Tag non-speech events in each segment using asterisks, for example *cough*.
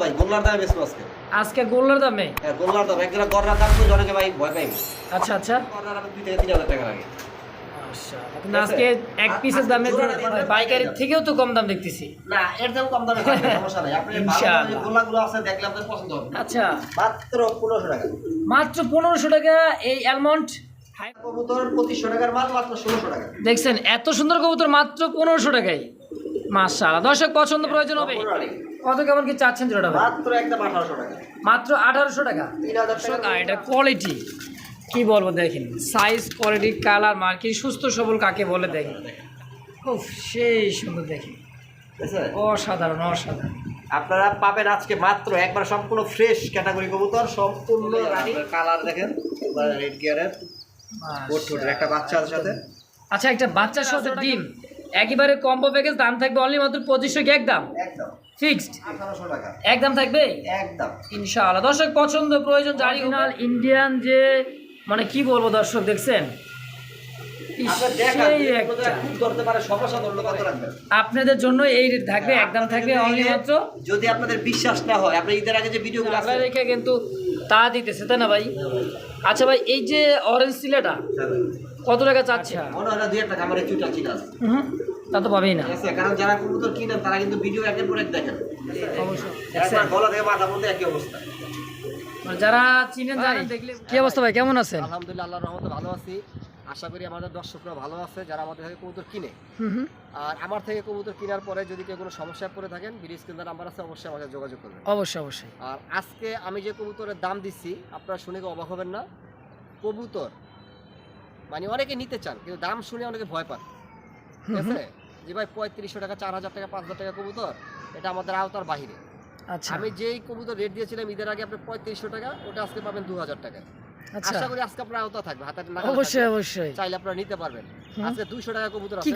ভাই গোল্লার দামে বেশি আজকে। আজকে গোল্লার দামে? হ্যাঁ গোল্লার দাম। একজোড়া গড়ার দাম তো অনেকে ভাই ভয় পাইবে আচ্ছা আচ্ছা। গড়ার দাম দুই থেকে তিন হাজার টাকা লাগে। মাশাআল্লাহ। আজকে এক পিসের দামে পাইকারি থেকেও তো কম দাম দেখতেছি। না এর দাম কম দামে সমস্যা নাই। আপনি ভালো আছে দেখলে আপনার পছন্দ হবে। আচ্ছা। মাত্র টাকা। মাত্র পনেরোশো টাকা এই অ্যালমন্ড কবুতর পঁচিশশো টাকার মাল মাত্র ষোলোশো টাকা। দেখছেন এত সুন্দর কবুতর মাত্র পনেরোশো টাকায়। মাশাআল্লাহ। দর্শক পছন্দ প্রয়োজন হবে। কত কেমন কি চাচ্ছেন জোড়াটা মাত্র একদম আঠারোশো টাকা। মাত্র আঠারোশো টাকা? এটা কোয়ালিটি কি বলব দেখেন সাইজ কোয়ালিটি কালার মার্কিং সুস্থ সবল কাকে বলে দেখেন। খুব সেই সুন্দর দেখেন। অসাধারণ অসাধারণ। আপনারা পাবেন আজকে মাত্র একবার সম্পূর্ণ ফ্রেশ ক্যাটাগরি কবুতর সম্পূর্ণ কালার দেখেন রেড গিয়ারের একটা বাচ্চা আছে সাথে। আচ্ছা একটা বাচ্চার সাথে ডিম একেবারে কম্বো প্যাকেজ দাম থাকবে অনলি মাত্র পঁচিশশো কি একদম। একদম। ফিক্সড? টাকা। একদম থাকবে? একদম। ইনশাআল্লাহ। দর্শক পছন্দ প্রয়োজন জানি ইন্ডিয়ান যে মানে কি বলব দর্শক দেখছেন? আপনার আপনাদের জন্য এই রেট থাকবে একদম থাকবে অনলি মাত্র যদি আপনাদের বিশ্বাস না হয় আপনি ঈদের আগে যে আপনারা রেখে কিন্তু তা দিতেছে তাই না ভাই? আচ্ছা ভাই এই যে অরেঞ্জ সিলেটা কত টাকা চাচ্ছে? মনে হয় না দুই একটা খামারে চুটা চিনা আছে। হুম তা তো পাবেই না। কারণ যারা কবুতর কিনেন তারা কিন্তু ভিডিও একের পর এক দেখেন অবশ্যই। গলা থেকে মাথা মধ্যে একই অবস্থা। মানে যারা চিনেন জানেন দেখলে কি অবস্থা ভাই? কেমন আছেন? আলহামদুলিল্লাহ আল্লাহর রহমতে ভালো আছি। আশা করি আমাদের দর্শকরা ভালো আছে যারা আমাদের থেকে কবুতর কিনে। হুম হুম। আর আমার থেকে কবুতর কেনার পরে যদি কেউ কোনো সমস্যায় পড়ে থাকেন বিডি স্ক্রিনের নাম্বার আছে অবশ্যই আমাদের যোগাযোগ করবেন। অবশ্যই অবশ্যই। আর আজকে আমি যে কবুতরের দাম দিচ্ছি আপনারা শুনে অবাক হবেন না। কবুতর মানে অনেকে নিতে চান কিন্তু দাম শুনে অনেকে ভয় পান। ঠিক। আছে? যে ভাই পঁয়ত্রিশশো টাকা চার হাজার টাকা পাঁচ হাজার টাকা কবুতর এটা আমাদের আওতার বাহিরে। আচ্ছা। আমি যেই কবুতর রেট দিয়েছিলাম ঈদের আগে আপনি পঁয়ত্রিশশো টাকা ওটা আজকে পাবেন দু হাজার টাকা। আচ্ছা। আশা করি আজকে আপনার আওতা থাকবে নাগালে অবশ্যই অবশ্যই। চাইলে আপনারা নিতে পারবেন। আজকে টাকা কবুতর আছে কি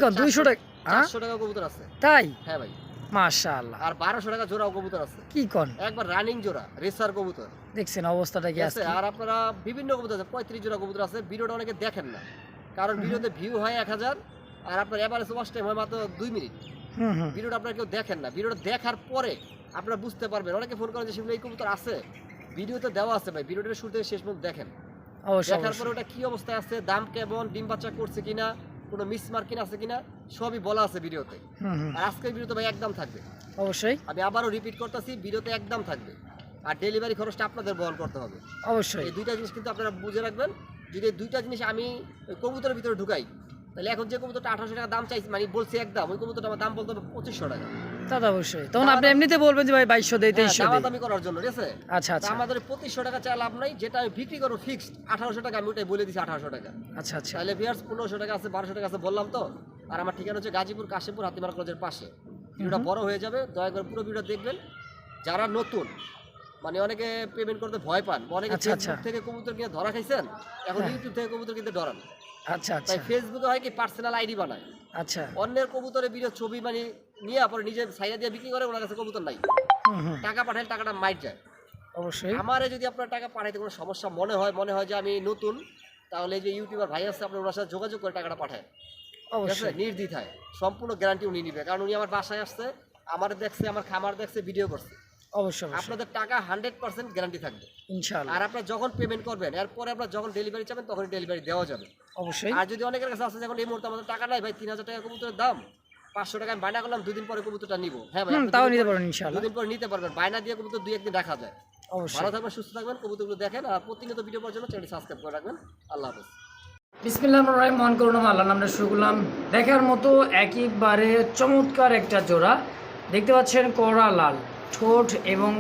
টাকা হ্যাঁ? চারশো টাকা কবুতর আছে। তাই? হ্যাঁ ভাই। মাশাআল্লাহ। আর বারোশো টাকা জোড়াও কবুতর আছে। কি কন? একবার রানিং জোড়া রেসার কবুতর। দেখছেন অবস্থাটা কি আছে আছে আর আপনারা বিভিন্ন কবুতর আছে পঁয়ত্রিশ জোড়া কবুতর আছে ভিডিওটা অনেকে দেখেন না। কারণ ভিডিওতে ভিউ হয় এক হাজার আর আপনার এভারেজ ওয়াচ টাইম হয় মাত্র দুই মিনিট। ভিডিওটা আপনারা কেউ দেখেন না। ভিডিওটা দেখার পরে আপনারা বুঝতে পারবেন। অনেকে ফোন করেন যে সেগুলো এই কবুতর আছে? ভিডিওতে দেওয়া আছে ভাই। ভিডিওটা শুরু থেকে শেষ পর্যন্ত দেখেন। দেখার পরে ওটা কি অবস্থায় আছে দাম কেমন ডিম বাচ্চা করছে কিনা কোনো মিস মার্কিন আছে কিনা সবই বলা আছে ভিডিওতে। আর আজকের ভিডিওতে ভাই একদম থাকবে। অবশ্যই। আমি আবারও রিপিট করতেছি ভিডিওতে একদম থাকবে। আর ডেলিভারি খরচটা আপনাদের বহন করতে হবে। অবশ্যই। এই দুইটা জিনিস কিন্তু আপনারা বুঝে রাখবেন। যদি দুইটা জিনিস আমি কবুতরের ভিতরে ঢুকাই তাহলে এখন যে কবুতরটা আঠারোশো টাকা দাম চাইছি মানে বলছি একদম ওই কবুতরটা আমার দাম বলতে হবে পঁচিশশো টাকা। তা তো অবশ্যই। তখন আপনি এমনিতে বলবেন যে ভাই বাইশশো দেই তেইশশো দামা দামি করার জন্য ঠিক আছে? আচ্ছা আচ্ছা। আমাদের পঁচিশশো টাকা চাই লাভ নাই যেটা আমি বিক্রি করব ফিক্সড আঠারোশো টাকা আমি ওটাই বলে দিচ্ছি আঠারোশো টাকা। আচ্ছা আচ্ছা। তাহলে ভিয়ার্স পনেরোশো টাকা আছে বারোশো টাকা আছে বললাম তো? আর আমার ঠিকানা হচ্ছে গাজীপুর কাশিমপুর হাতিমারা কলেজের পাশে। ভিডিওটা বড় হয়ে যাবে দয়া করে পুরো ভিডিও দেখবেন। যারা নতুন মানে অনেকে পেমেন্ট করতে ভয় পান অনেকে আচ্ছা, আচ্ছা। ফেসবুক থেকে কবুতর কিনে ধরা খাইছেন এখন হ্যাঁ। ইউটিউব থেকে কবুতর কিনতে ডরান আচ্ছা আচ্ছা। ফেসবুকে হয় কি পার্সোনাল আইডি বানায়। আচ্ছা। অন্যের কবুতরের ভিডিও ছবি মানে নিয়ে পরে নিজে সাইডে দিয়ে বিক্রি করে ওনার কাছে কবুতর নাই। টাকা পাঠালে টাকাটা মাইট যায়। অবশ্যই। আমারে যদি আপনার টাকা পাঠাইতে কোনো সমস্যা মনে হয় মনে হয় যে আমি নতুন তাহলে যে ইউটিউবার ভাই আছে আপনার ওনার সাথে যোগাযোগ করে টাকাটা পাঠায়। অবশ্যই। নির্দ্বিধায়। সম্পূর্ণ গ্যারান্টি উনি নিবে। কারণ উনি আমার বাসায় আসছে আমার দেখছে আমার খামার দেখছে ভিডিও করছে। অবশ্যই আপনাদের টাকা হান্ড্রেড পার্সেন্ট গ্যারান্টি থাকবে। ইনশাআল্লাহ। আর আপনার যখন পেমেন্ট করবেন এরপরে আপনার যখন ডেলিভারি চাবেন তখন ডেলিভারি দেওয়া যাবে। অবশ্যই। আর যদি অনেকের কাছে আছে যখন এই মুহূর্তে আমাদের টাকা নাই ভাই তিন হাজার টাকা কবুতরের দাম পাঁচশো টাকা আমি বায়না করলাম দুদিন পরে কবুতরটা নিবো। হ্যাঁ ভাই তাও নিতে পরে- পারেন ইনশাআল্লাহ। দুদিন পরে নিতে পারবেন বায়না দিয়ে কবুতর দুই একদিন রাখা যায়। অবশ্যই। ভালো থাকবেন সুস্থ থাকবেন কবুতরগুলো দেখেন আর প্রতিনিয়ত ভিডিও পাওয়ার জন্য চ্যানেল সাবস্ক্রাইব করে রাখবেন। আল্লাহ হাফেজ। বিসমিল্লাহ রহিম মন করুন আল্লাহ নামে শুরু করলাম। দেখার মতো একেবারে চমৎকার একটা জোড়া। দেখতে পাচ্ছেন কড়া লাল। ঠোঁট এবং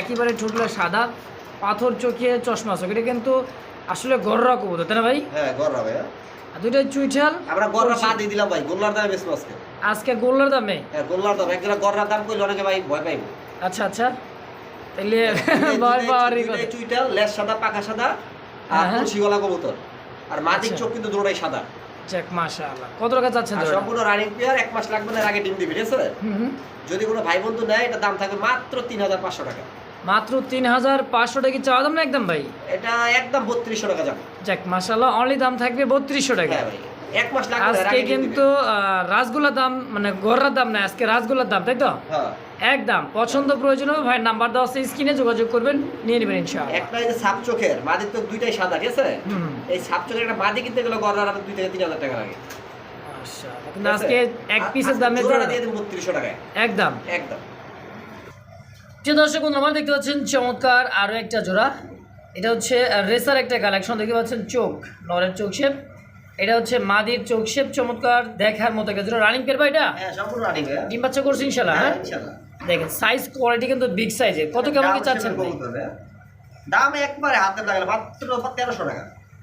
একেবারে ঠোঁটগুলো সাদা পাথর চোখে চশমা চোখ এটা কিন্তু আসলে গররা কবুতর তাই না ভাই? হ্যাঁ গররা ভাই আর দুইটা চুইঠাল আমরা গররা পা দিয়ে দিলাম ভাই গোল্লার দামে বেশি আজকে। আজকে গোল্লার দামে? হ্যাঁ গোল্লার দাম একজোড়া গররার দাম কইলে অনেকে ভাই ভয় পাইবে। আচ্ছা আচ্ছা। তাহলে *laughs* ভয় পাওয়ারই কথা। চুইটাল লেজ সাদা পাকা সাদা আর হ্যাঁ, হ্যাঁ। তুলসীগলা কবুতর। আর মাটির আচ্ছা। চোখ কিন্তু দুটোই সাদা। যাক মাশাআল্লাহ। কত টাকা চাচ্ছেন সম্পূর্ণ রানিং পেয়ার এক মাস লাগবে না আগে ডিম দিবি ঠিক আছে? হুম হুম। যদি কোনো ভাই বন্ধু নেয় এটা দাম থাকবে মাত্র তিন হাজার পাঁচশো টাকা। মাত্র তিন হাজার পাঁচশো টাকা চাওয়া দাম না একদম ভাই? এটা একদম বত্রিশশো টাকা যাবে। যাক মাশাআল্লাহ অনলি দাম থাকবে বত্রিশশো টাকা। হ্যাঁ ভাই এক মাস লাগবে আজকে কিন্তু দিবি। আহ, রাসগোল্লার দাম মানে গড়ার দাম না আজকে রাসগোল্লার দাম তাই তো? হ্যাঁ। একদম। পছন্দ প্রয়োজন হবে ভাইয়ের নাম্বার দেওয়া আছে স্ক্রিনে যোগাযোগ করবেন নিয়ে নেবেন ইনশাআল্লাহ। একটা এই যে সাপ চোখের মাদির তো দুইটাই সাদা ঠিক আছে? এই সাপ চোখের একটা মাদি কিনতে গেলে গড় রাখা দুই থেকে তিন হাজার টাকা লাগে। মাশাআল্লাহ। কিন্তু আজকে এক পিসের দামে জোড়া দিয়ে দেবো বত্রিশশো টাকায়। একদম। একদম। যে দর্শক বন্ধু আমরা দেখতে পাচ্ছেন চমৎকার আরও একটা জোড়া। এটা হচ্ছে রেসার একটা কালেকশন দেখতে পাচ্ছেন চোখ নরের চোখ শেপ। এটা হচ্ছে মাদির চোখ শেপ চমৎকার দেখার মতো একটা জোড়া। রানিং পের ভাই এটা? হ্যাঁ সম্পূর্ণ রানিং ভাইয়া ডিম বাচ্চা করছে ইনশাল্লাহ হ্যাঁ হ্যাঁ? ইনশাআল্লাহ। দেখেন সাইজ কোয়ালিটি কিন্তু বিগ সাইজের কত কেমন কি চাচ্ছেন। দাম একবারে হাতে লাগালে মাত্র তেরোশো টাকা।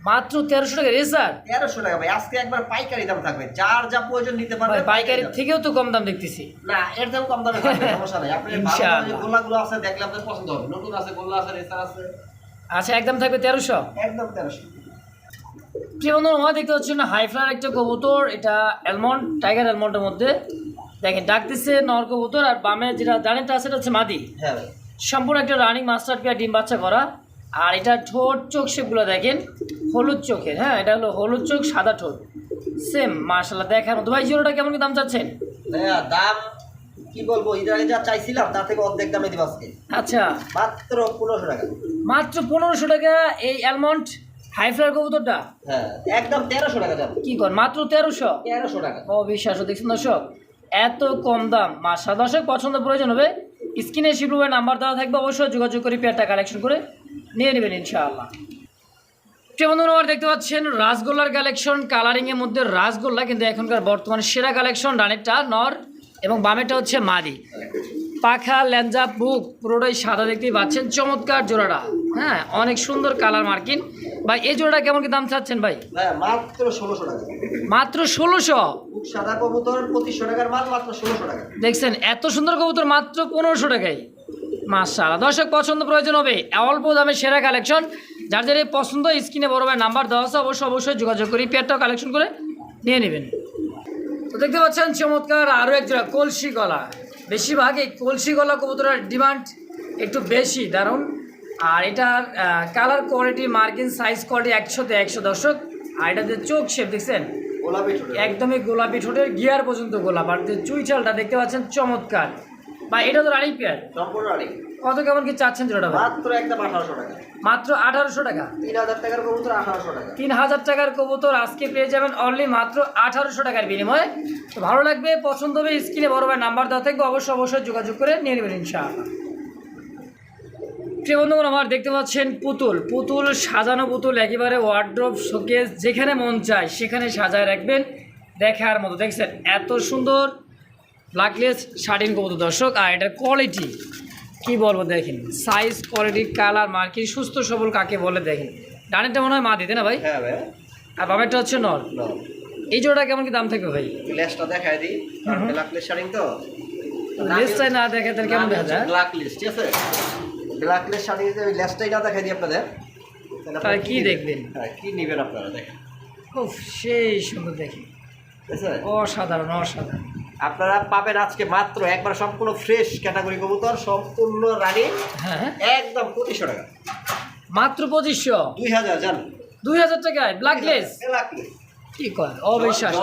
মাত্র তেরোশো টাকা? রেসার তেরোশো টাকা ভাই আজকে একবার পাইকারি দাম থাকবে। যার যা প্রয়োজন নিতে পারবে পাইকারি থেকেও তো কম দাম দেখতেছি। না এর দাম কম দামে সমস্যা নাই। আপনি গোল্লাগুলো আছে দেখলে আপনার পছন্দ হবে। নতুন আছে গোল্লা আছে রেসার আছে। আচ্ছা একদম থাকবে তেরোশো? একদম তেরোশো। প্রিয় বন্ধু আমরা দেখতে পাচ্ছেন হাই ফ্লার একটা কবুতর এটা অ্যালমন্ড টাইগার অ্যালমন্ডের মধ্যে। দেখেন ডাকতেছে নর কবুতর আর বামে যেটা ডানেরটা আছে এটা হচ্ছে মাদি। হ্যাঁ। সম্পূর্ণ একটা রানিং মাস্টার পেয়ার ডিম বাচ্চা করা। আর এটা ঠোঁট চোখ শেপগুলো দেখেন হলুদ চোখের হ্যাঁ এটা হলো হলুদ চোখ সাদা ঠোঁট। সেম মার্শাল্লাহ দেখার মতো ভাই জিরোটা কেমন কি দাম চাচ্ছেন? দাম কি বলব এর আগে যা চাইছিলাম তার থেকে অর্ধেক দামে দিব আজকে। আচ্ছা। মাত্র পনেরোশো টাকা। মাত্র পনেরোশো টাকা এই অ্যালমন্ড হাই ফ্লার কবুতরটা? হ্যাঁ একদম তেরোশো টাকা দাম। কি কর মাত্র তেরোশো? তেরোশো টাকা। অবিশ্বাস দেখছেন দর্শক? এত কম দাম। মাসা দর্শক পছন্দ প্রয়োজন হবে স্ক্রিনে শিবরুবের নাম্বার দেওয়া থাকবে অবশ্যই যোগাযোগ করে পেয়ারটা কালেকশন করে নিয়ে নেবেন ইনশাআল্লাহ। বন্ধুরা দেখতে পাচ্ছেন রাসগোল্লার কালেকশন কালারিংয়ের মধ্যে রাসগোল্লা কিন্তু এখনকার বর্তমানে সেরা কালেকশন ডানেরটা নর এবং বামেরটা হচ্ছে মাদি। পাখা ল্যাঞ্জা বুক পুরোটাই সাদা দেখতেই পাচ্ছেন চমৎকার জোড়াটা। হ্যাঁ অনেক সুন্দর কালার মার্কিন ভাই এই জোড়াটা কেমন কি দাম চাচ্ছেন ভাই? মাত্র ষোলোশো টাকা। মাত্র ষোলোশো। সাদা কবুতর পঁচিশশো টাকার মাল মাত্র ষোলোশো টাকা। দেখছেন, এত সুন্দর কবুতর মাত্র পনেরোশো টাকায়। মাশাআল্লাহ। দর্শক, পছন্দ প্রয়োজন হবে। অল্প দামে সেরা কালেকশন। যার যার এই পছন্দ, স্ক্রিনে বড় ভাই নাম্বার দেওয়া আছে, অবশ্যই অবশ্যই যোগাযোগ করি পেয়ারটাও কালেকশন করে নিয়ে নেবেন। তো দেখতে পাচ্ছেন, চমৎকার আরও এক জোড়া কলসি গলা। বেশিরভাগ এই কলসি গলা কবুতরের ডিমান্ড একটু বেশি, দারুণ। আর এটার কালার কোয়ালিটি মার্কিন সাইজ কোয়ালিটি একশোতে একশো, দর্শক। আর এটাতে চোখ শেপ দেখছেন? একদমই গোলাপি ঠোঁটের গিয়ার পর্যন্ত গোলাপ। আর যে চুইচালটা দেখতে পাচ্ছেন চমৎকার। বা এটা তো রানিং পেয়ার। কত কেমন কি চাচ্ছেন জোড়াটা মাত্র একদম আঠারোশো টাকা। মাত্র আঠারোশো টাকা। তিন হাজার টাকার কবুতর আঠারোশো টাকা। তিন হাজার টাকার কবুতর আজকে পেয়ে যাবেন অনলি মাত্র আঠারোশো টাকার বিনিময়ে। তো ভালো লাগবে পছন্দ হবে স্ক্রিনে বড় ভাই নাম্বার দেওয়া থাকবে অবশ্যই অবশ্যই যোগাযোগ করে নিয়ে নেবেন ইনশাআল্লাহ। প্রিয় বন্ধুগণ আমার দেখতে পাচ্ছেন পুতুল। পুতুল সাজানো পুতুল একেবারে ওয়ার্ড্রপ শোকেস যেখানে মন চায় সেখানে সাজায় রাখবেন দেখার মতো। দেখছেন এত সুন্দর ব্ল্যাকলেস শার্টিন কবুতর দর্শক আর এটার কোয়ালিটি কি বলব দেখেন সাইজ কোয়ালিটি কালার মার্কিং সুস্থ সবল কাকে বলে দেখেন। ডানেরটা মনে হয় মা দিতে না ভাই? হ্যাঁ আর বামেরটা হচ্ছে নর। এই জোড়াটা কেমন কি দাম থাকবে ভাই? লেসটা দেখায় দিই। ব্ল্যাক লিস্ট শাড়িং তো। লেসটাই না দেখে তাহলে কেমন দেখা যায়? ব্ল্যাক লিস্ট ঠিক আছে? ব্ল্যাক লিস্ট শাড়িং আমি লেসটাই না দেখাই দিই আপনাদের তাহলে কি দেখবেন? হ্যাঁ কি নেবেন আপনারা দেখেন। খুব সেই সুন্দর দেখি। অসাধারণ অসাধারণ। আপনারা পাবেন আজকে মাত্র একবার সম্পূর্ণ ফ্রেশ ক্যাটাগরি কবুতর সম্পূর্ণ রানি হ্যাঁ হ্যাঁ। একদম পঁচিশশো টাকা। মাত্র পঁচিশশো? দুই হাজার জান? দুই হাজার টাকায়? ব্ল্যাকলেস ব্ল্যাক লিস্ট কি কর অবিশ্বাস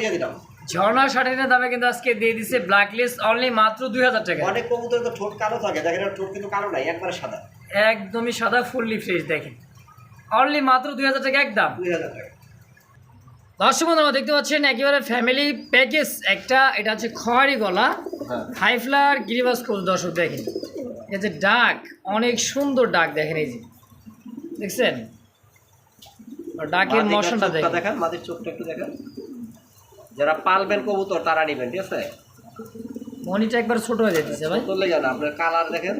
দিয়ে দিলাম। ঝর্ণা শাড়িনের দামে কিন্তু আজকে দিয়ে দিছে ব্ল্যাকলেস অনলি মাত্র দুই হাজার টাকা। অনেক কবুতর তো ঠোঁট কালো থাকে দেখেন ঠোঁট কিন্তু কালো নাই একবারে সাদা। একদমই সাদা ফুললি ফ্রেশ দেখেন। অনলি মাত্র দুই হাজার টাকা একদম। দুই হাজার টাকা। দর্শক বন্ধুরা দেখতে পাচ্ছেন একেবারে ফ্যামিলি প্যাকেজ একটা এটা হচ্ছে খয়ারি গলা হ্যাঁ। হাই ফ্লার গিরিবাস কোচ দর্শক দেখেন। এই যে ডাক অনেক সুন্দর ডাক দেখেন এই যে। দেখছেন? ডাকের মশনটা দেখান। মাদির চোখটা একটু দেখান। যারা পালবেন কবুতর তারা নিবেন ঠিক আছে? মনিটা একবার ছোট হয়ে যেতেছে ভাই। চলে যান আপনার কালার দেখেন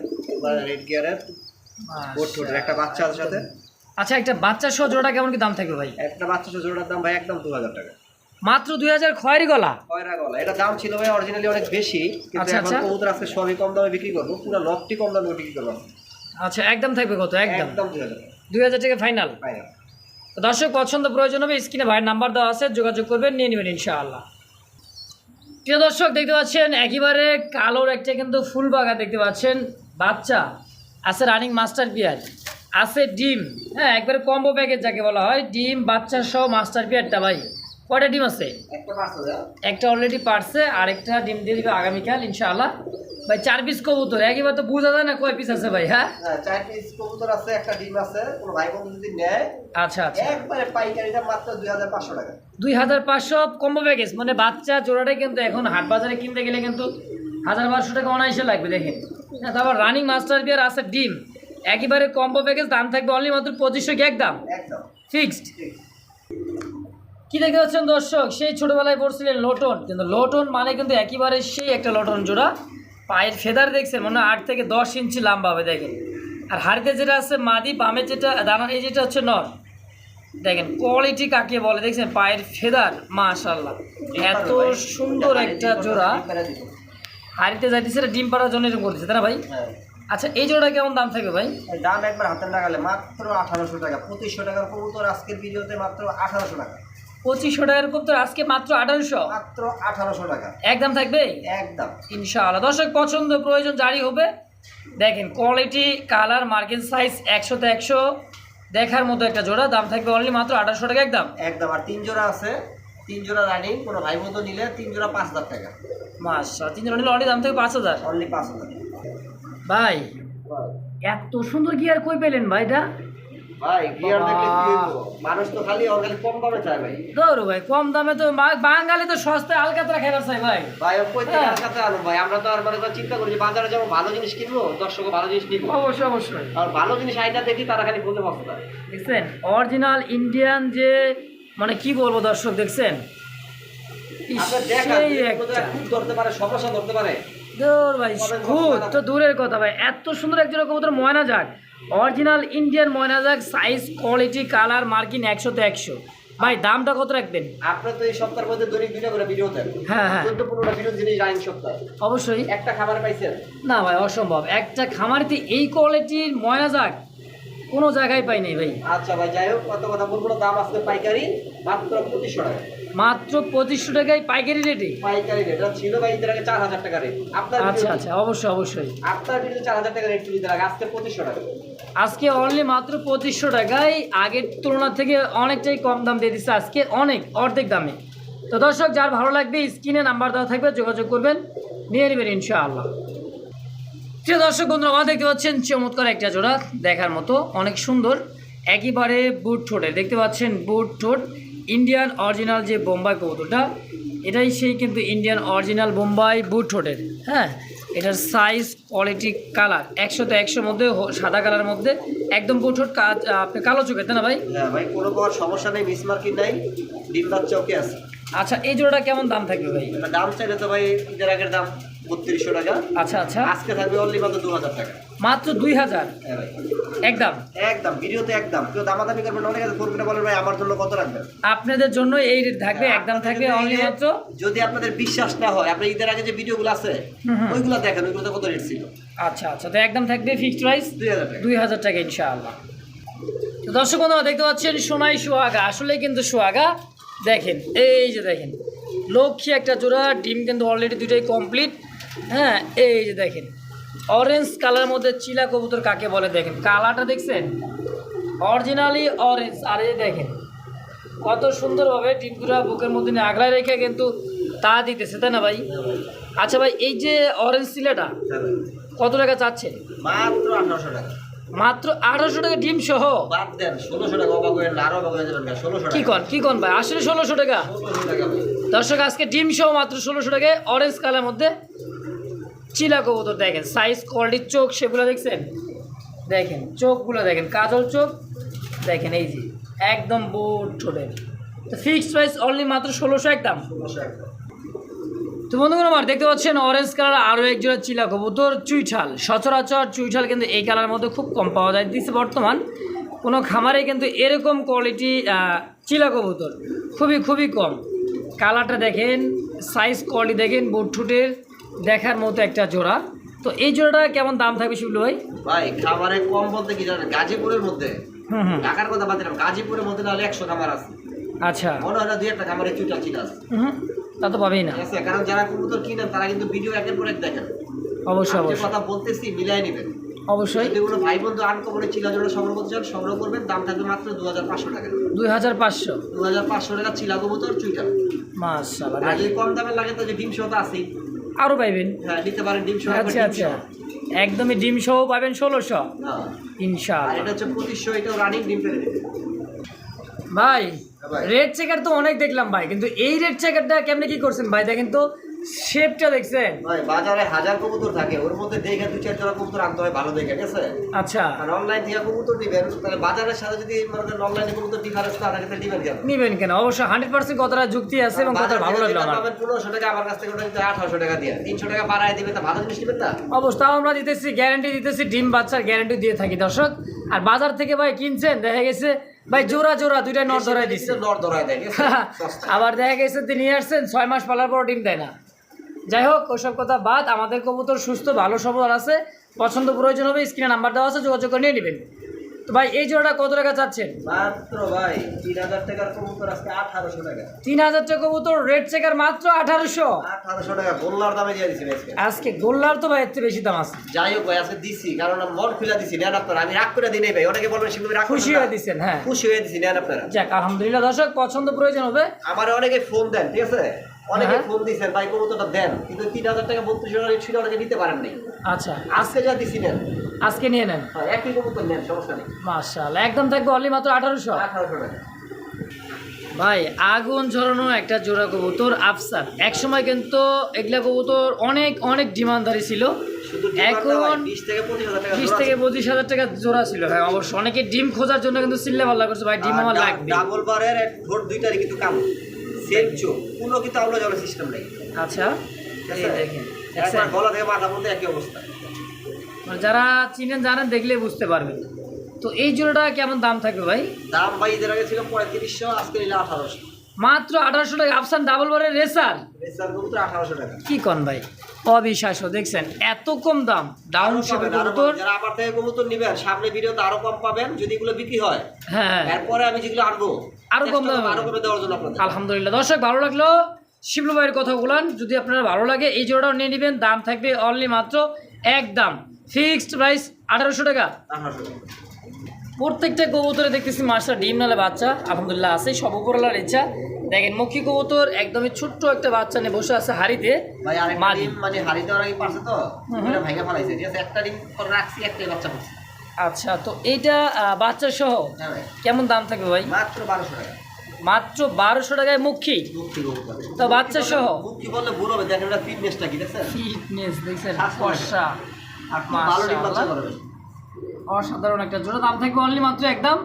রেড গিয়ারের বোট ঠোঁটের একটা বাচ্চা আছে সাথে। আচ্ছা একটা বাচ্চা সহ জোড়াটা কেমন কি দাম থাকবে ভাই? একটা বাচ্চা জোড়ার দাম ভাই একদম দু হাজার টাকা। মাত্র দুই হাজার খয়েরি গলা? কয়রা গলা। এটা দাম ছিল ভাই অরিজিনালি অনেক বেশি কিন্তু আচ্ছা, এখন আচ্ছা। কবুতর আজকে সবই কম দামে বিক্রি করব। পুরো লকটি কম দামে বিক্রি করব। আচ্ছা একদম থাকবে কত? একদম। একদম দুই হাজার দুই হাজার টাকা ফাইনাল ফাইনাল তো দর্শক পছন্দ প্রয়োজন হবে স্ক্রিনে ভাইয়ের নাম্বার দেওয়া আছে যোগাযোগ করবেন নিয়ে নেবেন ইনশাআল্লাহ। প্রিয় দর্শক দেখতে পাচ্ছেন একেবারে কালোর একটা কিন্তু ফুল বাগা দেখতে পাচ্ছেন। বাচ্চা আছে রানিং মাস্টার পিয়ার আছে ডিম হ্যাঁ একবারে কম্বো প্যাকেজ যাকে বলা হয় ডিম বাচ্চা সহ মাস্টার পিয়ারটা ভাই। কয়টা ডিম আছে? একটা অলরেডি পারছে আর একটা ডিম দিয়ে দিবে আগামীকাল ইনশাআল্লাহ। ভাই চার পিস কবুতর একেবারে তো বোঝা যায় না কয় পিস আছে ভাই হ্যাঁ? হ্যাঁ চার পিস কবুতর আছে একটা ডিম আছে কোনো ভাই বন্ধু যদি নেয় আচ্ছা আচ্ছা। একবারে পাইকারিটা মাত্র দুই হাজার পাঁচশো টাকা। দুই হাজার পাঁচশো কম্বো প্যাকেজ মানে বাচ্চা জোড়াটাই কিন্তু এখন হাট বাজারে কিনতে গেলে কিন্তু হাজার বারোশো টাকা অনায়াসে লাগবে দেখেন। হ্যাঁ তারপর রানিং মাস্টার বিয়ার আছে ডিম একেবারে কম্বো প্যাকেজ দাম থাকবে অনলি মাত্র পঁচিশশো কি একদম? একদম। ফিক্সড কি দেখতে পাচ্ছেন দর্শক সেই ছোটবেলায় পড়ছিলেন লোটন কিন্তু লোটন মানে কিন্তু একেবারে সেই একটা লোটন জোড়া। পায়ের ফেদার দেখছেন মনে হয় আট থেকে দশ ইঞ্চি লম্বা হবে দেখেন। আর হাড়িতে যেটা আছে মাদি বামে যেটা দানা এই যেটা হচ্ছে নর। দেখেন কোয়ালিটি কাকে বলে? দেখছেন পায়ের ফেদার মাশাল্লাহ এত সুন্দর একটা জোড়া। হাড়িতে যাইতেছে এটা ডিম পাড়ার জন্য এরকম করতেছে তাই না ভাই? হ্যাঁ। আচ্ছা এই জোড়া কেমন দাম থাকবে ভাই? দাম একবার হাতে লাগালে মাত্র আঠারোশো টাকা পঁচিশশো টাকার কবুতর আজকের ভিডিওতে মাত্র আঠারোশো টাকা। পঁচিশশো টাকার কম তো আজকে মাত্র আঠারোশো। মাত্র আঠারোশো টাকা। একদম থাকবে? একদম। ইনশাআল্লাহ। দর্শক পছন্দ প্রয়োজন জারি হবে। দেখেন কোয়ালিটি কালার মার্কেট সাইজ একশোতে একশো। দেখার মতো একটা জোড়া দাম থাকবে অনলি মাত্র আঠারোশো টাকা একদম? একদম। আর তিন জোড়া আছে। তিন জোড়া রানিং কোনো ভাই বন্ধু নিলে তিন জোড়া পাঁচ হাজার টাকা। মাস তিন জোড়া নিলে অনলি দাম থাকবে পাঁচ হাজার। অনলি পাঁচ হাজার। ভাই এত সুন্দর কি আর কই পেলেন ভাই এটা? ভাই গিয়ার দেখলে কি হইবো? মানুষ তো খালি ওর কম দামে চায় ভাই। ধরো ভাই কম দামে তো বাঙালি তো সস্তায় আলকাতরা খাইবার চাই ভাই। ভাই কই থেকে হ্যাঁ। আনো ভাই? আমরা তো আর মানে চিন্তা করি যে বাজারে যাব ভালো জিনিস কিনবো দর্শক ভালো জিনিস নিবো অবশ্যই অবশ্যই। আর ভালো জিনিস আইনা দেখি তারা খালি বলতে পারছে না। দেখছেন অরিজিনাল ইন্ডিয়ান যে মানে কি বলব দর্শক দেখছেন? সেই একটা। ধরতে পারে সমস্যা ধরতে পারে। দূর ভাই খুব তো দূরের কথা ভাই এত সুন্দর একজন কবুতর ময়না যাক অরিজিনাল ইন্ডিয়ান ময়না যাক সাইজ কোয়ালিটি কালার মার্কিন একশো। তো একশো ভাই দামটা কত রাখবেন? আপনার তো এই সপ্তাহের মধ্যে দৈনিক দুইটা করে ভিডিও দেন। হ্যাঁ হ্যাঁ। চোদ্দ পনেরোটা ভিডিও জিনিস রাইন সপ্তাহ। অবশ্যই। একটা খাবার পাইছেন? না ভাই অসম্ভব। একটা খামারিতে এই কোয়ালিটির ময়না যাক কোনো জায়গায় পাই নাই ভাই। আচ্ছা ভাই যাই হোক কত কথা বলব দাম আসবে পাইকারি মাত্র পঁচিশশো টাকা। মাত্র পঁচিশশো টাকায় পাইকারি রেটে পাইকারি রেট ছিল ভাই ঈদের আগে চার হাজার টাকা রেট আপনার আচ্ছা আচ্ছা অবশ্যই অবশ্যই। আপনার ভিডিও চার হাজার টাকা রেট ছিল আগে আজকে পঁচিশশো টাকা। আজকে অনলি মাত্র পঁচিশশো টাকায় আগের তুলনা থেকে অনেকটাই কম দাম দিয়ে দিচ্ছে আজকে অনেক অর্ধেক দামে। তো দর্শক যার ভালো লাগবে স্ক্রিনে নাম্বার দেওয়া থাকবে যোগাযোগ করবেন। নিয়ে নেবেন ইনশাআল্লাহ। প্রিয় দর্শক বন্ধুরা আমার দেখতে পাচ্ছেন চমৎকার একটা জোড়া দেখার মতো অনেক সুন্দর একেবারে বুট ঠোঁটের। দেখতে পাচ্ছেন বুট ঠোঁট ইন্ডিয়ান অরিজিনাল যে বোম্বাই কবুতরটা এটাই সেই কিন্তু ইন্ডিয়ান অরিজিনাল বোম্বাই বুট ঠোঁটের। হ্যাঁ এটার সাইজ কোয়ালিটি কালার একশোতে একশোর মধ্যে সাদা কালারের মধ্যে একদম বুট ঠোঁট কাজ আপনি কালো চোখে তাই না ভাই? হ্যাঁ ভাই কোনো প্রকার সমস্যা নেই মিস মার্কিট নাই ডিম বাচ্চা ওকে আছে। আচ্ছা এই জোড়াটা কেমন দাম থাকবে ভাই? দাম চাইলে তো ভাই ঈদের আগের দাম বত্রিশশো টাকা। আচ্ছা আচ্ছা। আজকে থাকবে অনলি মাত্র দু হাজার টাকা। মাত্র দুই হাজার হ্যাঁ একদম। একদম ভিডিওতে একদম। কেউ দামাদামি করবেন অনেক আছে ফোন করে বলেন ভাই আমার জন্য কত রাখবেন আপনাদের জন্য এই রেট থাকবে একদম থাকবে অনলি মাত্র যদি আপনাদের বিশ্বাস না হয় আপনি ঈদের আগে যে ভিডিওগুলো আছে। ওইগুলো দেখেন ওইগুলোতে কত রেট ছিল? আচ্ছা আচ্ছা তো একদম থাকবে ফিক্সড প্রাইস দুই হাজার টাকা। দুই হাজার টাকা ইনশাআল্লাহ। তো দর্শক বন্ধুরা দেখতে পাচ্ছেন সোনাই সোহাগা। আসলে কিন্তু সোহাগা। দেখেন এই যে দেখেন লক্ষ্মী একটা জোড়া ডিম কিন্তু অলরেডি দুটোই কমপ্লিট হ্যাঁ এই যে দেখেন। অরেঞ্জ কালার মধ্যে চিলা কবুতর কাকে বলে দেখেন? কালারটা দেখছেন? অরিজিনালি অরেঞ্জ আর এই দেখেন কত সুন্দরভাবে ডিমগুলা বুকের মধ্যে নিয়ে আগলায় রেখে কিন্তু তা দিতেছে তাই না ভাই? আচ্ছা ভাই এই যে অরেঞ্জ চিলাটা কত টাকা চাচ্ছে? মাত্র আঠারোশো টাকা। মাত্র আঠারোশো টাকা ডিম সহ? বাদ দেন ষোলোশো টাকা অবাক হয়ে আরও অবাক হয়ে যাবেন ষোলোশো কি কন কি কন ভাই? আসলে ষোলোশো টাকা। দর্শক আজকে ডিম সহ মাত্র ষোলোশো টাকায় অরেঞ্জ কালার মধ্যে চিলা কবুতর দেখেন সাইজ কোয়ালিটির চোখ সেগুলো দেখছেন? দেখেন চোখগুলো দেখেন কাজল চোখ দেখেন এই যে একদম বোট ঠোঁটের তো ফিক্সড প্রাইস অনলি মাত্র ষোলোশো একদম ষোলোশো একদম তো বন্ধুগণ আমার দেখতে পাচ্ছেন অরেঞ্জ কালার আরও এক জোড়া চিলা কবুতর চুইঠাল। সচরাচর চুইঠাল কিন্তু এই কালার মধ্যে খুব কম পাওয়া যায় দিচ্ছে বর্তমান। কোনো খামারে কিন্তু এরকম কোয়ালিটি চিলা কবুতর খুবই খুবই কম। কালারটা দেখেন সাইজ কোয়ালিটি দেখেন বুটঠুটের দেখার মতো একটা জোড়া। তো এই জোড়াটা কেমন দাম থাকবে শিবলু ভাই? ভাই খাবারে কম বলতে কি জানেন? গাজীপুরের মধ্যে। ঢাকার কথা বাদ দিলাম। গাজীপুরের মধ্যে নাহলে একশো খামার আছে। আচ্ছা। মনে হয় না দুই একটা খামারে চুটা চিটা আছে। তা তো পাবেই না। কারণ যারা কবুতর কিনেন তারা কিন্তু ভিডিও একের পর এক দেখেন। অবশ্যই অবশ্যই। কথা বলতেছি মিলাই নেবেন। অবশ্যই। কোনো ভাই বন্ধু আনকমনে চিলা জোড়া সংগ্রহ করতে চান সংগ্রহ করবেন। দাম থাকবে মাত্র দু হাজার পাঁচশো টাকা। দুই হাজার পাঁচশো। দু হাজার পাঁচশো টাকা চিলা কবুতর চুইটা। মাসাল্লাহ কম দামে লাগে তো যে ডিম শো তো আছেই। আরও পাইবেন। হ্যাঁ নিতে পারেন ডিম সহ আচ্ছা আচ্ছা। একদমই ডিম সহ পাবেন ষোলোশো। হ্যাঁ। ইনশাআল্লাহ। এটা হচ্ছে পঁচিশশো এটা রানিং ডিম পেরে ভাই হ্যাঁ ভাই। রেড চেকার তো অনেক দেখলাম ভাই কিন্তু এই রেড চেকারটা কেমনে কি করছেন? ভাই দেখেন তো শেপটা দেখছেন? ভাই বাজারে হাজার কবুতর থাকে ওর মধ্যে দেখে চার জোড়া কবুতর আনতে হয় ভালো দেখে ঠিক আছে? আচ্ছা। আর অনলাইন থেকে কবুতর তাহলে বাজারের সাথে যদি মনে অনলাইনে কবুতর ডিফারেন্স থাকে তাহলে দিবেন কেন? নিবেন কেন? কতটা যুক্তি আছে এবং ভালো লাগল আমার। টাকা আমার কাছ থেকে ওটা দিতে আঠারোশো টাকা দিয়ে। তিনশো টাকা বাড়ায় তা ভালো জিনিস না? আমরা দিতেছি গ্যারান্টি দিতেছি ডিম বাচ্চার গ্যারান্টি দিয়ে থাকি দর্শক। আর বাজার থেকে ভাই কিনছেন দেখা গেছে ভাই জোড়া জোড়া দুইটা নট ধরাই দিচ্ছে নর ধরায় দেয়। *laughs* আবার দেখা গেছে তিনি আসছেন ছয় মাস পালার পর ডিম দেয় না। যাই হোক ওসব কথা বাদ আমাদের কবুতর সুস্থ ভালো সবল আছে। পছন্দ প্রয়োজন হবে স্ক্রিনে নাম্বার দেওয়া আছে যোগাযোগ করে নিয়ে নেবেন। তো ভাই এই জোড়াটা কত টাকা চাচ্ছেন? মাত্র ভাই তিন হাজার টাকার কবুতর আজকে আঠারোশো টাকা। তিন হাজার টাকা কবুতর রেড চেকার মাত্র আঠারোশো। আঠারোশো টাকা গোল্লার দামে দিয়ে দিছি আজকে। গোল্লার তো ভাই এর বেশি দাম আছে। যাই হোক ভাই আজকে দিছি কারণ মন খুলে দিছি নেন আপনারা আমি রাগ করে দিই নাই ভাই অনেকে বলবেন সেগুলো রাগ খুশি হয়ে। দিচ্ছেন হ্যাঁ। খুশি হয়ে দিছি নেন আপনারা। যাক আলহামদুলিল্লাহ দর্শক পছন্দ প্রয়োজন হবে। আমার অনেকে ফোন দেন ঠিক আছে? অনেকে হ্যাঁ। ফোন দিচ্ছেন ভাই কবুতরটা দেন। কিন্তু তিন হাজার টাকা বত্রিশ হাজার ছিল অনেকে নিতে পারেন নাই আচ্ছা। আজকে যা দিছি নেন। আজকে নিয়ে নেন? হ্যাঁ, একই কবুতর নেন সমস্যা নেই। একদম থাকবে অনলি মাত্র আঠারোশো? আঠারোশো টাকা। ভাই আগুন ঝরানো একটা জোড়া কবুতর আফসার। এক সময় কিন্তু এগুলা কবুতর অনেক অনেক ডিমান্ডদারি ছিল। এখন বিশ থেকে পঁচিশ হাজার টাকা জোড়া ছিল। হ্যাঁ অবশ্য। অনেকে ডিম খোঁজার জন্য কিন্তু চিল্লা পাল্লা করছে ভাই ডিম আমার লাগবে। ডাবল বারের দুইটারই কিন্তু কাম সেম চোখ কোনো কিন্তু আউলা যাওয়ার সিস্টেম নেই। আচ্ছা ঠিক এই আছে? দেখেন একবার গলা থেকে মাথা একই অবস্থা। মানে যারা চিনেন জানেন দেখলে বুঝতে পারবেন। তো এই জোড়াটা কেমন দাম থাকবে ভাই? দাম ভাই এদের আগে ছিল পঁয়ত্রিশশো আজকে নিলে আঠারোশো। মাত্র আঠারোশো টাকা আফসান ডাবল বারের রেসার রেসার কবুতর আঠারোশো টাকা। কি কন ভাই? অবিশ্বাস্য দেখছেন? এত কম দাম। ডাউন শেপের কবুতর পাবেন। যারা আমার থেকে কবুতর নিবেন সামনে ভিডিওতে আরও কম পাবেন যদি এগুলো বিক্রি হয়। হ্যাঁ এরপরে আমি যেগুলো আনব আরও কম দামে আরও কমে দেওয়ার জন্য আপনাদের। আলহামদুলিল্লাহ। দর্শক ভালো লাগল? শিবলু ভাইয়ের কথা বলান। যদি আপনার ভালো লাগে এই জোড়াটাও নিয়ে নেবেন। দাম থাকবে অনলি মাত্র এক দাম। ফিক্সড প্রাইস আঠারোশো টাকা। আঠারোশো টাকা। প্রত্যেকটা কবুতরে দেখতেছি মাসটা ডিম নালে বাচ্চা আলহামদুলিল্লাহ আছে সব উপরলার ইচ্ছা। দেখেন মুখী কবুতর একদমই ছোট্ট একটা বাচ্চা নিয়ে বসে আছে হাড়িতে মানে হাড়ি দেওয়ার আগে পারছে তো? হুম হুম। ওটা ভেঙে ফেলাইছে ঠিক আছে? একটা ডিম রাখছি একটাই বাচ্চা পড়ছে। আচ্ছা তো এইটা বাচ্চা সহ হ্যাঁ কেমন দাম থাকবে ভাই? মাত্র বারোশো টাকা। মাত্র বারোশো টাকায় মুখী? তো বাচ্চা সহ? মুক্তি বললে ভুল হবে দেখেন ফিটনেসটা কি দেখছেন? ফিটনেস দেখছেন? অসাধারণ একটা জোড়া। দাম থাকবে অনলি মাত্র একদম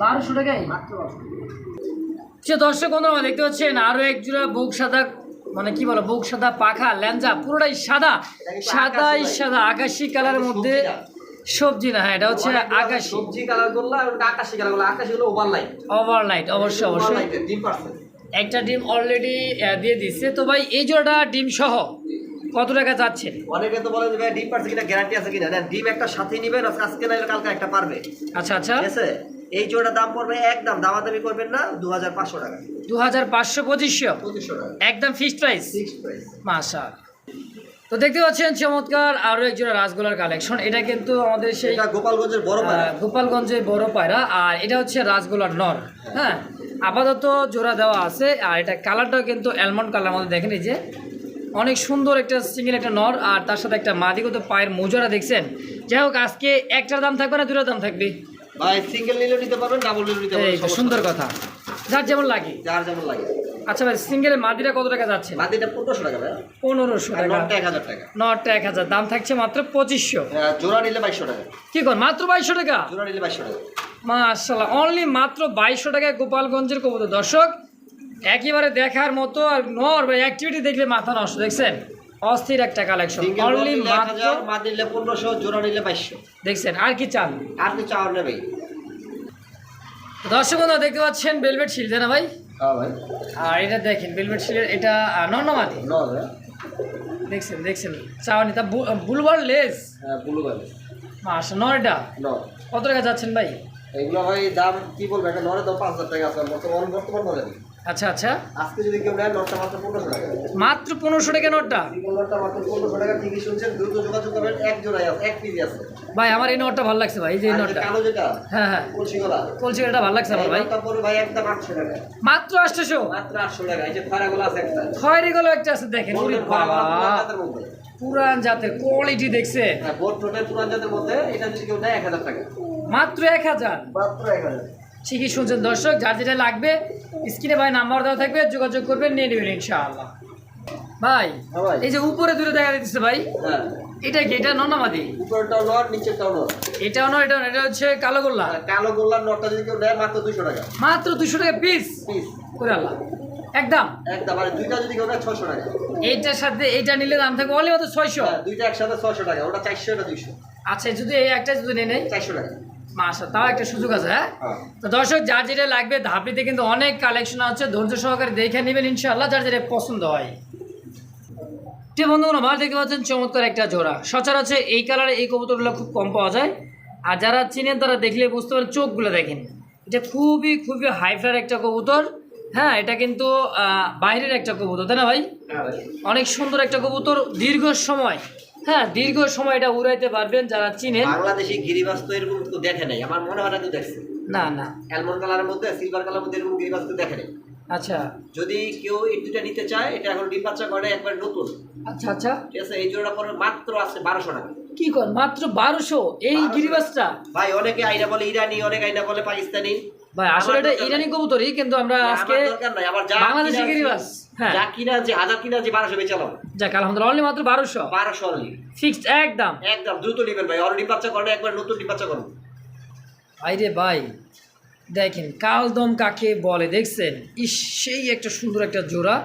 বারোশো টাকায়। সে দর্শক বন্ধুরা দেখতে পাচ্ছেন আরও এক জোড়া বুক সাদা মানে কি বলো বুক সাদা পাখা ল্যাঞ্জা পুরোটাই সাদা। সাদাই সাদা আকাশি কালারের মধ্যে সবজি না হ্যাঁ এটা হচ্ছে আকাশি। সবজি কালার করলা আকাশি কালার করলা। আকাশি হলো ওভার লাইট ওভারনাইট অবশ্যই অবশ্যই। ডিম একটা ডিম অলরেডি দিয়ে দিচ্ছে তো ভাই এই জোড়াটা ডিম সহ? কত টাকা যাচ্ছেন অনেকে তো বলে যে ভাই ডিম পারছে কিনা গ্যারান্টি আছে কিনা। না ডিম একটা সাথে নিবেন আজকে- না কালকে একটা পারবে। আচ্ছা আচ্ছা। ঠিক আছে? এই জোড়া দাম পড়বে একদম দামাদামি করবেন না দু হাজার পাঁচশো টাকা। দু হাজার পাঁচশো পঁচিশশো? পঁচিশশো টাকা। একদম ফিক্সড প্রাইস ফিক্সড প্রাইস মাসা তো দেখতে পাচ্ছেন চমৎকার আরও এক জোড়া রাসগোলার কালেকশন এটা কিন্তু আমাদের সেই গোপালগঞ্জের বড় পায়রা। গোপালগঞ্জের বড় পায়রা আর এটা হচ্ছে রাসগোলার নর হ্যাঁ? আপাতত জোড়া দেওয়া আছে আর এটা কালারটাও কিন্তু অ্যালমন্ড কালার মধ্যে দেখেন এই যে অনেক সুন্দর একটা সিঙ্গেল একটা নর আর তার সাথে একটা মাদিগত পায়ের মোজারা দেখছেন। যাই হোক আজকে একটার দাম থাকবে না দুটার দাম থাকবে? ভাই সিঙ্গেল নিলেও নিতে পারবেন ডাবল নিলেও নিতে পারবেন সুন্দর কথা। যার যেমন লাগে। যার যেমন লাগে। আচ্ছা ভাই মাদিরা কত টাকা যাচ্ছে? মাদিটা পনেরোশো টাকা ভাই। পনেরোশো টাকা। নটটা এক হাজার টাকা। নটটা এক হাজার দাম থাকছে মাত্র পঁচিশশো। জোড়া নিলে বাইশশো টাকা। কি কর মাত্র বাইশশো টাকা? জোড়া নিলে বাইশশো টাকা। মাশাল্লাহ অনলি মাত্র বাইশশো টাকায় গোপালগঞ্জের কবুতর। দর্শক একেবারে দেখার মতো আর নর বা অ্যাক্টিভিটি দেখলে মাথা নষ্ট দেখছেন? অস্থির একটা কালেকশন অনলি মাত্র মাদি নিলে পনেরোশো জোড়া নিলে বাইশশো। দেখছেন আর কি চান? আর কি চাওয়ার নেবেই। দর্শক বন্ধুরা দেখতে পাচ্ছেন বেলভেট শিল না ভাই? হ্যাঁ ভাই। আর এটা দেখেন বেলভেট শিলের এটা নর্নমাদি ন ভাই দেখছেন দেখছেন। চাওয়ানি তা বুলবার লেস? হ্যাঁ ভাই নয়টা ন কত টাকা যাচ্ছেন ভাই? এগুলো ভাই দাম কি বলব একটা নরে দাম পাঁচ হাজার টাকা আছে বর্তমান বর্তমান আচ্ছা আচ্ছা। আজকে যদি কেউ নেয় নটটা মাত্র পনেরোশো টাকা। মাত্র পনেরোশো টাকা নোটটা? মাত্র পনেরোশো টাকা। ঠিকই শুনছেন? দ্রুত যোগাযোগ করবেন। এক জোড়াই আছে এক পিজি আছে। ভাই আমার এই নোটটা ভালো লাগছে ভাই এই যে নোটটা। কালো যেটা হ্যাঁ হ্যাঁ। কলসিগলা ভালো লাগছে আমার ভাই। ভাই একদম টাকা। মাত্র আটশোশো? মাত্র আটশো টাকা। এই যে খয়রাগুলো আছে একটা। একটা আছে দেখেন বাবা। পুরান জাতের কোয়ালিটি দেখছে। হ্যাঁ টোটের পুরান জাতের মধ্যে এটা যদি কেউ নেয় এক হাজার টাকা। মাত্র এক হাজার? মাত্র এক হাজার। ঠিকই শুনছেন দর্শক যার যেটা লাগবে স্ক্রিনে ভাই নাম্বার দেওয়া থাকবে যোগাযোগ করবেন নিয়ে নেবেন ইনশাআল্লাহ। ভাই হ্যাঁ এই যে উপরে দূরে দেখা দিচ্ছে ভাই হ্যাঁ। এটা কি এটা ননামাদি নট নিচেরটাও নট এটাও নয় এটা এটা হচ্ছে কালো গোল্লা। কালো গোল্লা নটটা যদি কেউ নেয় মাত্র দুশো টাকা। মাত্র দুশো টাকা পিস পিস করে আল্লাহ। একদম? একদম আর দুইটা যদি কেউ নেয় ছশো টাকা। এইটার সাথে এইটা নিলে দাম থাকবে অনলি মাত্র ছয়শো? হ্যাঁ, দুইটা একসাথে ছশো টাকা ওটা চারশো এটা দুইশো। আচ্ছা যদি এই একটা যদি নিয়ে নেই? চারশো টাকা। মাসা তাও একটা সুযোগ আছে হ্যাঁ? হ্যাঁ। তো দর্শক যার যেটা লাগবে ধাপিতে কিন্তু অনেক কালেকশন আছে ধৈর্য সহকারে দেখে নেবেন ইনশাআল্লাহ যার যেটা পছন্দ হয়। যে বন্ধুগণ ভালো দেখতে পাচ্ছেন চমৎকার একটা জোড়া। সচরাচর এই কালারে এই কবুতরগুলো খুব কম পাওয়া যায়। আর যারা চিনেন তারা দেখলে বুঝতে পারেন চোখগুলো দেখেন। এটা খুবই খুবই হাইফ্লার একটা কবুতর। হ্যাঁ এটা কিন্তু বাইরের একটা কবুতর তাই না ভাই। অনেক সুন্দর একটা কবুতর দীর্ঘ সময়। হ্যাঁ দীর্ঘ সময় এটা উড়াইতে পারবেন যারা চিনেন। বাংলাদেশি গিরিবাস তো এরকম তো দেখে নাই আমার মনে হয় না কেউ দেখছে। না না। অ্যালমন্ড কালারের মধ্যে সিলভার কালারের মধ্যে এরকম গিরিবাস তো দেখে নাই। আচ্ছা। যদি কেউ এই দুটা নিতে চায় এটা এখন ডিম বাচ্চা করে একবার নতুন। আচ্ছা আচ্ছা। ঠিক আছে এই জোড়া পরে মাত্র আছে বারোশো টাকা। কি কর মাত্র বারোশো? এই গিরিবাসটা ভাই অনেকে আইনা বলে ইরানি অনেক আইনা বলে পাকিস্তানি। ভাই আসলে এটা ইরানি। কবুতরই কিন্তু আমরা আজকে বাংলাদেশি গিরিবাস যা কিনা আছে হাজার কিনা আছে বারোশো বেচালাম। যাক আলহামদুলিল্লাহ অনলি মাত্র বারোশো। বারোশো অনলি ফিক্সড একদম। একদম দ্রুত নেবেন ভাই। অলরেডি বাচ্চা করে একবার নতুন বাচ্চা করুন। ভাই রে ভাই দেখেন কালদম কাকে বলে দেখছেন? ইস সেই একটা সুন্দর একটা জোড়া।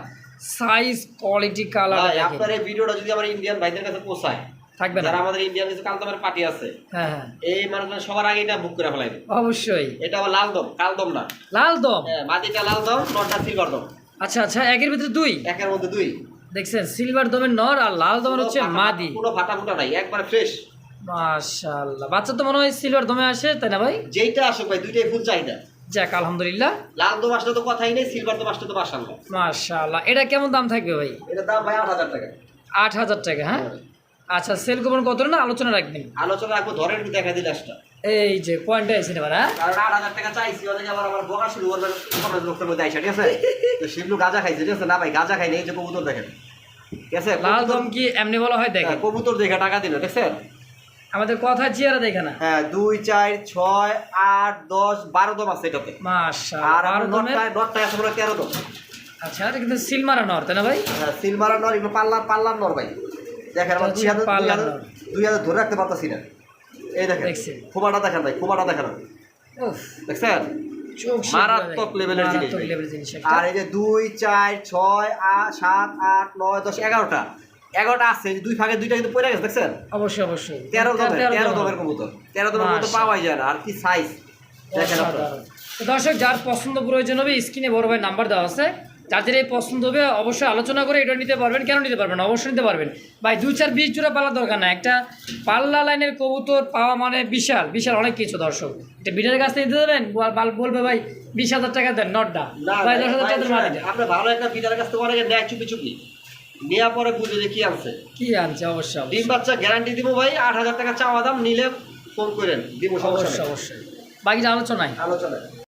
সাইজ কোয়ালিটি কালার আপনার এই ভিডিওটা যদি আমার ইন্ডিয়ান ভাইদের কাছে পৌঁছায় থাকবে যারা আমাদের ইন্ডিয়ান কিছু কালদমের পার্টি আছে হ্যাঁ হ্যাঁ। এই মানুষজন সবার আগে এটা বুক করে ফেলাইবে। অবশ্যই। এটা আবার লাল দম কালদম না। লাল দম? হ্যাঁ মাটিটা লাল দম নটা সিলভার দম। আচ্ছা আচ্ছা একের ভিতরে দুই? একের মধ্যে দুই। দেখছেন সিলভার দমের নর আর লাল দমের হচ্ছে মাদি। কোনো ফাটা ফুটা নাই একবার ফ্রেশ মাশাআল্লাহ। বাচ্চা তো মনে হয় সিলভার দমে আসে তাই না ভাই? যেইটা আসুক ভাই দুইটাই ফুল চাহিদা। যাক আলহামদুলিল্লাহ। লাল দম আসলে তো কথাই নেই সিলভার দম আসলে তো মাসাল্লাহ মাশাআল্লাহ। এটা কেমন দাম থাকবে ভাই? এটার দাম ভাই আট হাজার টাকা। আট হাজার টাকা হ্যাঁ? আচ্ছা সেল কুপন কত না? আলোচনা রাখবেন। আলোচনা রাখব ধরেন দেখা দিলে আসটা এই যে পয়েন্টটা এসে নেবার কারণ আট হাজার টাকা চাইছি অনেকে আবার আমার বকা শুরু করবে লোকের মধ্যে আইসা ঠিক আছে? তো শিবলু গাঁজা খাইছে ঠিক আছে? না ভাই গাঁজা খাইনি এই যে কবুতর দেখেন। ঠিক আছে? লাল দম কি এমনি বলা হয় দেখেন? হ্যাঁ, কবুতর দেখে টাকা দিল দেখছেন আমাদের কথা চেয়ারা দেখে না? হ্যাঁ দুই চার ছয় আট দশ বারো দম আছে এটাতে। আর বারো দমের? নটটায় নটটায় আছে মনে তেরো দম। আচ্ছা এটা কিন্তু সিলমারা নর তাই না ভাই? হ্যাঁ সিলভার নর এগুলো পাল্লার পাল্লার নর ভাই। দেখেন আমার দুই হাজার। দুই হাজার ধরে রাখতে পারতাছি না। এই দেখেন খোবাটা দেখেন ভাই খোবাটা দেখেন দেখছেন? মারাত্মক level-এর জিনিস মারাত্মক ভাই। লেভেলের জিনিস আর এই যে দুই চার ছয় আট সাত আট নয় দশ এগারোটা। এগারোটা আছে দুই দুইটা কিন্তু পড়ে গেছে দেখছেন? অবশ্যই অবশ্যই। তেরো দমের তেরো তেরো দমের। দমের কবুতর। তেরো দমের কবুতর পাওয়াই যায় না আর কি সাইজ দেখেন দর্শক যার পছন্দ প্রয়োজন হবে স্ক্রিনে বড় ভাই নাম্বার দেওয়া আছে। যাদের এই পছন্দ হবে অবশ্যই আলোচনা করে এটা নিতে পারবেন। কেন নিতে পারবেন অবশ্যই নিতে পারবেন। ভাই দুই চার বিশ জোড়া পাল্লা দরকার না একটা পাল্লা লাইনের কবুতর পাওয়া মানে বিশাল বিশাল অনেক কিছু দর্শক। এটা বিটার কাছ থেকে দিতে দেবেন? বল- বল- বলবে ভাই বিশ হাজার টাকা দেন নটটা ভাই দশ হাজার টাকা মাটিটা। ভালো একটা বিটার কাছ থেকে অনেকে নেয় চুপি চুপি নেওয়ার পরে বুঝে যে কি আনছে। কি আনছে অবশ্যই। ডিম বাচ্চা গ্যারান্টি দিব ভাই আট হাজার টাকা চাওয়া দাম নিলে ফোন করেন দিব সমস্যা অবশ্যই অবশ্যই। বাকিটা আলোচনায়। আলোচনা